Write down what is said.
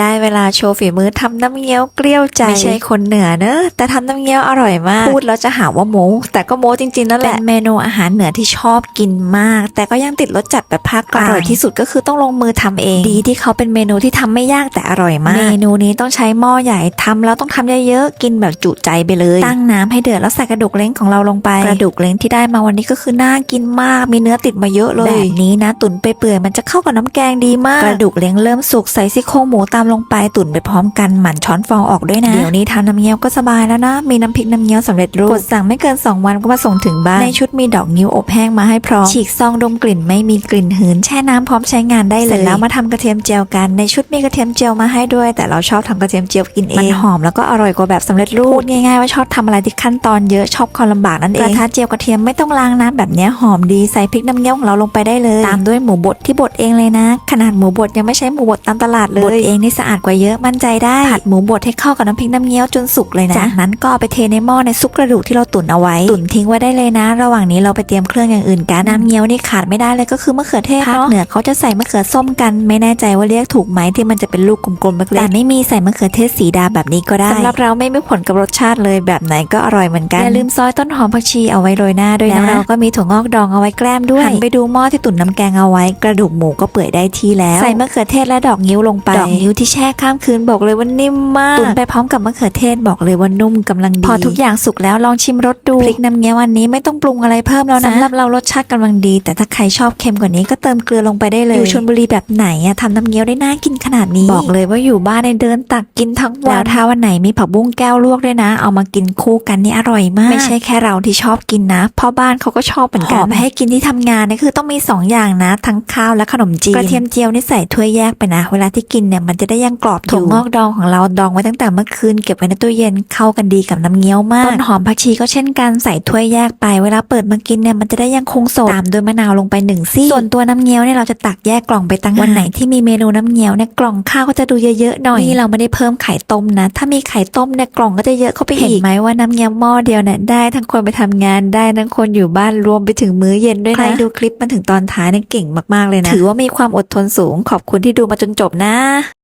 ได้เวลาโชว์ฝีมือทำน้ำเงี้ยวเกลี้ยวใจไม่ใช่คนเหนือเนอะแต่ทำน้ำเงี้ยวอร่อยมาก พูดแล้วจะหาว่าโม้แต่ก็โม้จริงๆนั่นแหละเป็นเมนูอาหารเหนือที่ชอบกินมาก แต่ก็ยังติดรสจัดแบบภาคกลางอร่อยที่สุดก็คือต้องลงมือทำเอง ดีที่เขาเป็นเมนูที่ทำไม่ยากแต่อร่อยมาก เมนูนี้ต้องใช้หม้อใหญ่ทำแล้วต้องทำเยอะๆกินแบบจุใจไปเลย ตั้งน้ำให้เดือดแล้วใส่กระดูกเล้งของเราลงไปกระดูกเล้งที่ได้มาวันนี้ก็คือน่ากินมาก มีเนื้อติดมาเยอะเลยแบบนี้นะ ตุ๋นไปเปื่อยๆมันจะเข้ากับน้ำแกงดีมากกระดูกเล้งเริ่มสุกใส่ซี่โครงหมูตามลงไปตุ๋นไปพร้อมกันหมั่นช้อนฟองออกด้วยนะ เดี๋ยวนี้ทำน้ำเงี้ยวก็สบายแล้วนะ มีน้ำพริกน้ำเงี้ยวสำเร็จรูปกดสั่งไม่เกิน 2 วันก็มาส่งถึงบ้านในชุดมีดอกนิ้วอบแห้งมาให้พร้อมฉีกซองดมกลิ่นไม่มีกลิ่นหืนแช่น้ำพร้อมใช้งานได้เลยเสร็จแล้วมาทำกระเทียมเจียวกันในชุดมีกระเทียมเจียวมาให้ด้วย แต่เราชอบทำกระเทียมเจียวกินเองมันหอมแล้วก็อร่อยกว่าแบบสำเร็จรูปพูดง่ายๆว่าชอบทำอะไรที่ขั้นตอนเยอะชอบความลำบากนั่นเองกระทะเจียวกระเทียมไม่ต้องล้างน้ำแบบเนี้ยหอมดีใส่พริกน้ำเงี้ยวของเราลงไปได้เลย ตามด้วยหมูบดที่บดเองเลยนะ ขนาดหมูบดยังไม่ใช้หมูบดตามตลาดเลยบดเองนี่สะอาดกว่าเยอะมั่นใจได้ ผัดหมูบดให้เข้ากับน้ำพริกน้ำเงี้ยวจนสุกเลยนะ จากนั้นก็เอาไปเทในหม้อในซุปกระดูกที่เราตุ๋นเอาไว้ ตุ๋นทิ้งไว้ได้เลยนะ ระหว่างนี้เราไปเตรียมเครื่องอย่างอื่นกัน น้ำเงี้ยวนี่ขาดไม่ได้เลยก็คือมะเขือเทศภาคเหนือเขาจะใส่มะเขือส้มกัน ไม่แน่ใจว่าเรียกถูกไหมที่มันจะเป็นลูกกลมๆเล็กๆแต่ไม่มีใส่มะเขือเทศสีดาแบบนี้ก็ได้สำหรับเราไม่มีผลกับรสชาติเลยแบบไหนก็อร่อยเหมือนกันอย่าลืมซอยต้นหอมผักชีเอาไว้โรยหน้าด้วยนะแล้วเราก็มีถั่วงอกดองเอาไว้แกล้มด้วยหันไปดูหม้อที่ตุ๋นน้ำแกงเอาไว้ กระดูกหมูก็เปื่อยได้ที่แล้ว ใส่มะเขือเทศและดอกนิ้วลงไปดอกนิ้วที่แช่ข้ามคืนบอกเลยว่านิ่มมากตุ๋นไปพร้อมกับมะเขือเทศบอกเลยว่านุ่มกำลังดีพอทุกอย่างสุกแล้วลองชิมรสดูพริกน้ำเงี้ยวอันนี้ไม่ต้องปรุงอะไรเพิ่มแล้วนะสำหรับเรารสชาติกำลังดี แต่ถ้าใครชอบเค็มกว่านี้ก็เติมเกลือลงไปได้เลยอยู่ชลบุรีแบบไหนอะทำน้ำเงี้ยวได้น่ากินขนาดนี้บอกเลยว่าอยู่บ้านในเดินตักกินทั้งวันแล้วถ้าวันไหนมีผักบุ้งแก้วลวกด้วยนะ เอามากินคู่กันนี่อร่อยมาก ไม่ใช่แค่เราที่ชอบกินนะพ่อบ้านเขาก็ชอบเหมือนกันไปให้กินที่ทำงานนี่คือต้องมีสองอย่างนะ ทั้งข้าวและขนมจีนกระเทียมเจียวนี่ใส่ถ้วยแยกไปนะ เวลาที่กินเนี่ยมันจะได้ยังกรอบถั่วงอกดองของเราดองไว้ตั้งแต่เมื่อคืนเก็บไว้ในตู้เย็นเข้ากันดีกับน้ำเงี้ยวมาก ต้นหอมผักชีก็เช่นกันใส่ถ้วยแยกไปเวลาเปิดมากินเนี่ยมันจะได้ยังคงสดตามด้วยมะนาวลงไปหนึ่งซี่ส่วนตัวน้ำเงี้ยวเนี่ยเราจะตักแยกกล่องไปตั้งวันไหนที่มีเมนูน้ำเงี้ยวเนี่ยกล่องข้าวก็จะดูเยอะๆหน่อยนี่เราไม่ได้เพิ่มไข่ต้มนะ ถ้ามีไข่ต้มเนี่ยกล่องก็จะเยอะเข้าไปอีกเห็นไหมว่าน้ำเงี้ยวหม้อเดียวเนี่ยได้ทั้งคนไปทำงานได้ทั้งคนอยู่บ้านรวมไปถึงมื้อเย็นด้วยนะใครดูคลิปมาถึงตอนท้ายเนี่ยเก่งมากๆเลยนะ ถือว่ามีความอดทนสูงขอบคุณที่ดูมาจนจบนะ